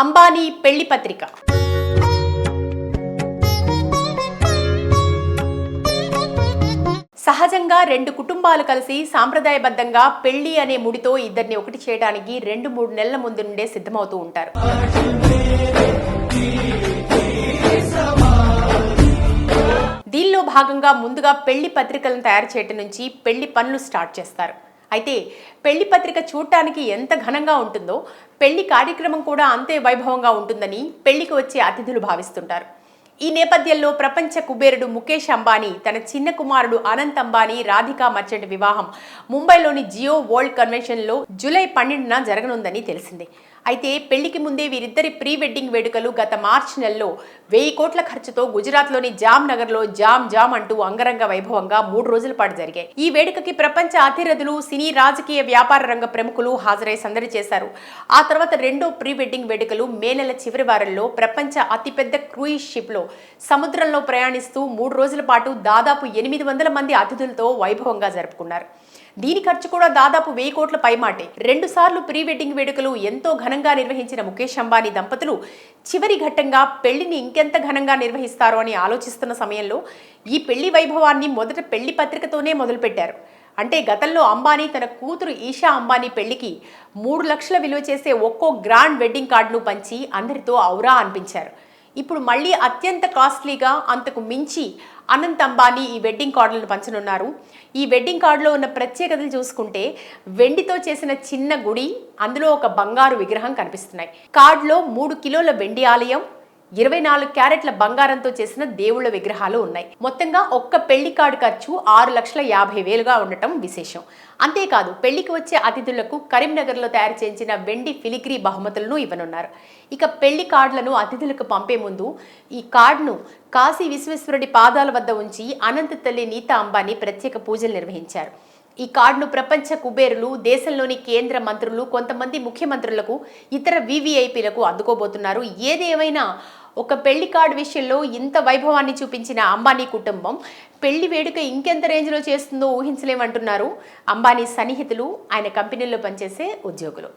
అంబానీ పెళ్ళి పత్రిక. సహజంగా రెండు కుటుంబాలు కలిసి సాంప్రదాయబద్ధంగా పెళ్ళి అనే ముడితో ఇద్దరిని ఒకటి చేయడానికి రెండు మూడు నెలల ముందు నుండే సిద్ధమవుతూ ఉంటారు. దీనిలో భాగంగా ముందుగా పెళ్ళి పత్రికలను తయారు చేయటం నుంచి పెళ్ళి పనులు స్టార్ట్ చేస్తారు. అయితే పెళ్ళి పత్రిక చూడటానికి ఎంత ఘనంగా ఉంటుందో పెళ్ళి కార్యక్రమం కూడా అంతే వైభవంగా ఉంటుందని పెళ్ళికి వచ్చే అతిథులు భావిస్తుంటారు. ఈ నేపథ్యంలో ప్రపంచ కుబేరుడు ముఖేష్ అంబానీ తన చిన్న కుమారుడు అనంత్ అంబానీ రాధికా మర్చెంట్ వివాహం ముంబైలోని జియో వరల్డ్ కన్వెన్షన్లో జూలై పన్నెండున జరగనుందని తెలిసింది. అయితే పెళ్ళికి ముందే వీరిద్దరి ప్రీ వెడ్డింగ్ వేడుకలు గత మార్చి నెలలో వెయ్యి కోట్ల ఖర్చుతో గుజరాత్లోని జామ్ నగర్లో జామ్ జామ్ అంటూ అంగరంగ వైభవంగా మూడు రోజుల పాటు జరిగాయి. ఈ వేడుకకి ప్రపంచ అతిరథులు సినీ రాజకీయ వ్యాపార రంగ ప్రముఖులు హాజరై సందడి చేశారు. ఆ తర్వాత రెండో ప్రీ వెడ్డింగ్ వేడుకలు మే నెల చివరి వారంలో ప్రపంచ అతిపెద్ద క్రూయిజ్ షిప్లో సముద్రంలో ప్రయాణిస్తూ మూడు రోజుల పాటు దాదాపు ఎనిమిది వందల మంది అతిథులతో వైభవంగా జరుపుకున్నారు. దీని ఖర్చు కూడా దాదాపు వెయ్యి కోట్ల పైమాటే. రెండు సార్లు ప్రీ వెడ్డింగ్ వేడుకలు ఎంతో ఘనంగా నిర్వహించిన ముఖేష్ అంబానీ దంపతులు చివరి ఘట్టంగా పెళ్ళిని ఇంకెంత ఘనంగా నిర్వహిస్తారో అని ఆలోచిస్తున్న సమయంలో ఈ పెళ్ళి వైభవాన్ని మొదట పెళ్ళి పత్రికతోనే మొదలుపెట్టారు. అంటే గతంలో అంబానీ తన కూతురు ఈషా అంబానీ పెళ్ళికి మూడు లక్షల విలువ చేసే ఒక్కో గ్రాండ్ వెడ్డింగ్ కార్డును పంచి అందరితో ఔరా అనిపించారు. ఇప్పుడు మళ్ళీ అత్యంత కాస్ట్లీగా అంతకు మించి అనంత్ అంబానీ ఈ వెడ్డింగ్ కార్డులను పంచనున్నారు. ఈ వెడ్డింగ్ కార్డులో ఉన్న ప్రత్యేకతలు చూసుకుంటే వెండితో చేసిన చిన్న గుడి అందులో ఒక బంగారు విగ్రహం కనిపిస్తున్నాయి. కార్డులో మూడు కిలోల వెండి ఆలయం ఇరవై నాలుగు క్యారెట్ల బంగారంతో చేసిన దేవుళ్ళ విగ్రహాలు ఉన్నాయి. మొత్తంగా ఒక్క పెళ్ళి కార్డు ఖర్చు ఆరు లక్షల యాభై వేలుగా ఉండటం విశేషం. అంతేకాదు పెళ్ళికి వచ్చే అతిథులకు కరీంనగర్లో తయారు చేయించిన వెండి ఫిలిగ్రీ బహుమతులను ఇవ్వనున్నారు. ఇక పెళ్ళి కార్డులను అతిథులకు పంపే ముందు ఈ కార్డును కాశీ విశ్వేశ్వరుడి పాదాల వద్ద ఉంచి అనంత తల్లి నీతా అంబానీ ప్రత్యేక పూజలు నిర్వహించారు. ఈ కార్డును ప్రపంచ కుబేరులు దేశంలోని కేంద్ర మంత్రులు కొంతమంది ముఖ్యమంత్రులకు ఇతర వివిఐపీలకు అందుకోబోతున్నారు. ఏదేమైనా ఒక పెళ్ళి కార్డు విషయంలో ఇంత వైభవాన్ని చూపించిన అంబానీ కుటుంబం పెళ్ళి వేడుక ఇంకెంత రేంజ్లో చేస్తుందో ఊహించలేమంటున్నారు. అంబానీ సన్నిహితులు ఆయన కంపెనీలో పనిచేసే ఉద్యోగులు.